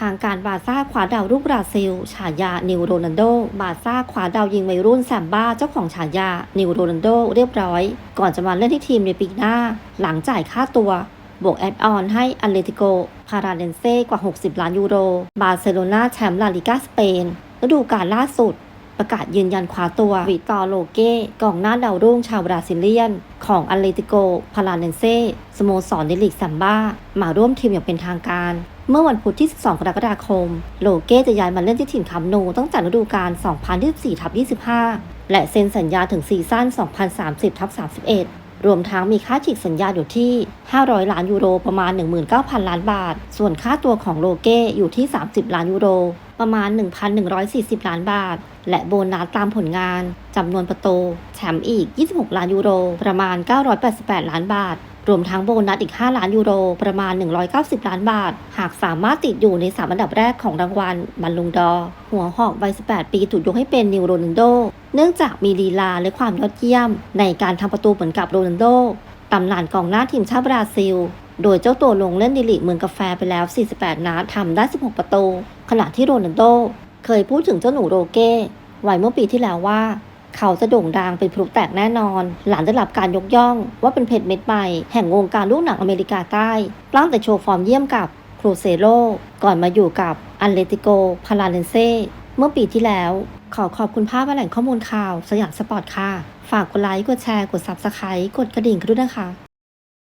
ทางการบาซ่าขวาดาวลูกบราซิล ฉายานิวโรนันโด บาซ่าขวาดาวยิงวัยรุ่นแซมบ้าเจ้าของฉายานิวโรนันโดเรียบร้อย ก่อนจะมาเล่นที่ทีมในปีหน้า หลังจ่ายค่าตัวบวกแอดออนให้อัลเลติโกพาราเดนเซ่กว่า 60 ล้านยูโร บาร์เซโลนาแชมป์ลาลิกาสเปนฤดูกาลล่าสุด ประกาศยืนยันคว้าตัววิตอร์โลเก้กองหน้าดาวรุ่งชาวบราซิเลียน ของอเลติโกพาราเนเซสโมสรในลีกซัมบ้า มาร่วมทีมอย่างเป็นทางการเมื่อวันพุธที่ 12 กรกฎาคม โลเก้จะย้ายมาเล่นที่ถิ่นคัมโนูตั้งแต่ฤดูกาล 2024ทับ25 และเซ็นสัญญาถึงซีซั่น 2030ทับ31 รวมทั้งมีค่าฉีกสัญญาอยู่ที่ 500 ล้านยูโรประมาณ 19,000 ล้านบาท ส่วนค่าตัวของโลเก้อยู่ที่ 30 ล้านยูโรประมาณ 1,140 ล้านบาท และโบนัสตามผลงานจำนวนประตูแถมอีก 26 ล้านยูโร ประมาณ 988 ล้านบาท รวมทั้งโบนัสอีก 5 ล้านยูโร ประมาณ 190 ล้านบาท หากสามารถติดอยู่ใน3อันดับแรกของรางวัลบัลลุงดอ หัวหอกวัย 18 ปีถูกยกให้เป็นนิวโรนัลโด เนื่องจากมีลีลาและความยอดเยี่ยม ในการทำประตูเหมือนกับโรนัลโดตำนานกองหน้าทีมชาติบราซิล โดยเจ้าตัวลงเล่นในลีกเมืองกาแฟไปแล้ว 48 นัดทำได้ 16 ประตู ขณะที่โรนัลโด เคยพูดถึงเจ้าหนูโรเก้ไว้เมื่อปีที่แล้วว่า เขาจะโด่งดังเป็นพลุแตกแน่นอน หลังได้รับการยกย่องว่าเป็นเพชรเม็ดใหม่แห่งวงการลูกหนังอเมริกาใต้ตั้งแต่โชว์ฟอร์มเยี่ยมกับครูเซโรก่อนมาอยู่กับอันเลติโกพาราเลนเซเมื่อปีที่แล้ว ขอขอบคุณภาพและแหล่งข้อมูลข่าว สยามสปอร์ตค่ะ ฝากกดไลค์ กดแชร์ กด Subscribe กดกระดิ่งกันด้วยนะคะ